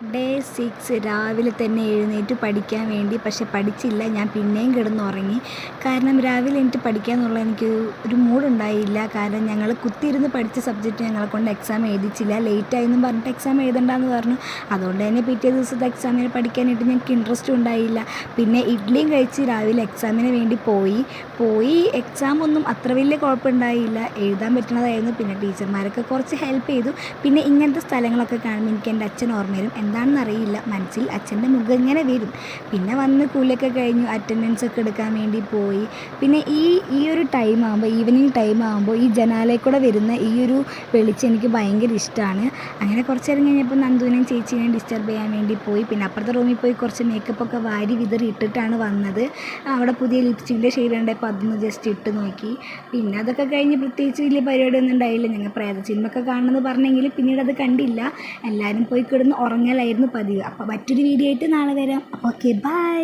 Day six രാവിലെ തന്നെ എഴുന്നേറ്റ് പഠിക്കാൻ വേണ്ടി പക്ഷെ പഠിച്ചില്ല. ഞാൻ പിന്നെയും കിടന്നുറങ്ങി. കാരണം രാവിലെ എനിക്ക് പഠിക്കുക എന്നുള്ള എനിക്ക് ഒരു മൂഡുണ്ടായില്ല കാരണം ഞങ്ങൾ കുത്തിയിരുന്ന് പഠിച്ച സബ്ജക്റ്റ് ഞങ്ങളെ കൊണ്ട് എക്സാം എഴുതിച്ചില്ല. ലേറ്റായെന്നും പറഞ്ഞിട്ട് എക്സാം എഴുതണ്ടെന്ന് പറഞ്ഞു. അതുകൊണ്ട് തന്നെ പിറ്റേ ദിവസത്തെ എക്സാമിന് പഠിക്കാനായിട്ട് ഞങ്ങൾക്ക് ഇൻട്രസ്റ്റ് ഉണ്ടായില്ല. പിന്നെ ഇഡ്ഡലിയും കഴിച്ച് രാവിലെ എക്സാമിന് വേണ്ടി പോയി. പോയി എക്സാം ഒന്നും അത്ര വലിയ കുഴപ്പമുണ്ടായില്ല. എഴുതാൻ പറ്റുന്നതായിരുന്നു പിന്നെ ടീച്ചർമാരൊക്കെ കുറച്ച് ഹെൽപ്പ് ചെയ്തു. പിന്നെ ഇങ്ങനത്തെ സ്ഥലങ്ങളൊക്കെ കാണുമ്പോൾ എനിക്ക് എന്റെ അച്ഛൻ ഓർമ്മ വരും. എന്താണെന്ന് അറിയില്ല മനസ്സിൽ അച്ഛന്റെ മുഖം ഇങ്ങനെ വരും. പിന്നെ വന്ന് കൂലൊക്കെ കഴിഞ്ഞു അറ്റൻഡൻസ് ഒക്കെ എടുക്കാൻ വേണ്ടി പോയി. പിന്നെ ഈ ഈ ഒരു ടൈം ആകുമ്പോൾ ഈവനിങ് ടൈം ആകുമ്പോൾ ഈ ജനാലയിൽ കൂടെ വരുന്ന ഈ ഒരു വെളിച്ചം എനിക്ക് ഭയങ്കര ഇഷ്ടമാണ് അങ്ങനെ കുറച്ച് നേരം കഴിഞ്ഞപ്പോൾ നന്ദുവിനെയും ചേച്ചീനെയും ഡിസ്റ്റർബ് ചെയ്യാൻ വേണ്ടി പോയി. പിന്നെ അപ്പുറത്തെ റൂമിൽ പോയി കുറച്ച് മേക്കപ്പ് ഒക്കെ വാരി വിതറി ഇട്ടിട്ടാണ് വന്നത്. അവിടെ പുതിയ ലിപ്സ്റ്റിക്കിന്റെ ഷെയ്ഡ് അപ്പോൾ അതൊന്ന് ജസ്റ്റ് ഇട്ട് നോക്കി. പിന്നെ അതൊക്കെ കഴിഞ്ഞ് പ്രത്യേകിച്ച് വലിയ പരിപാടിയൊന്നും ഉണ്ടായില്ല. ഞങ്ങൾ പ്രേത സിനിമയൊക്കെ കാണണമെന്ന് പറഞ്ഞെങ്കിൽ പിന്നീട് അത് കണ്ടില്ല. എല്ലാവരും പോയി കിടന്ന് ഉറങ്ങലായിരുന്നു പതിവ്. അപ്പോൾ മറ്റൊരു വീഡിയോ ആയിട്ട് നാളെ വരാം. അപ്പോൾ ഓക്കെ ബൈ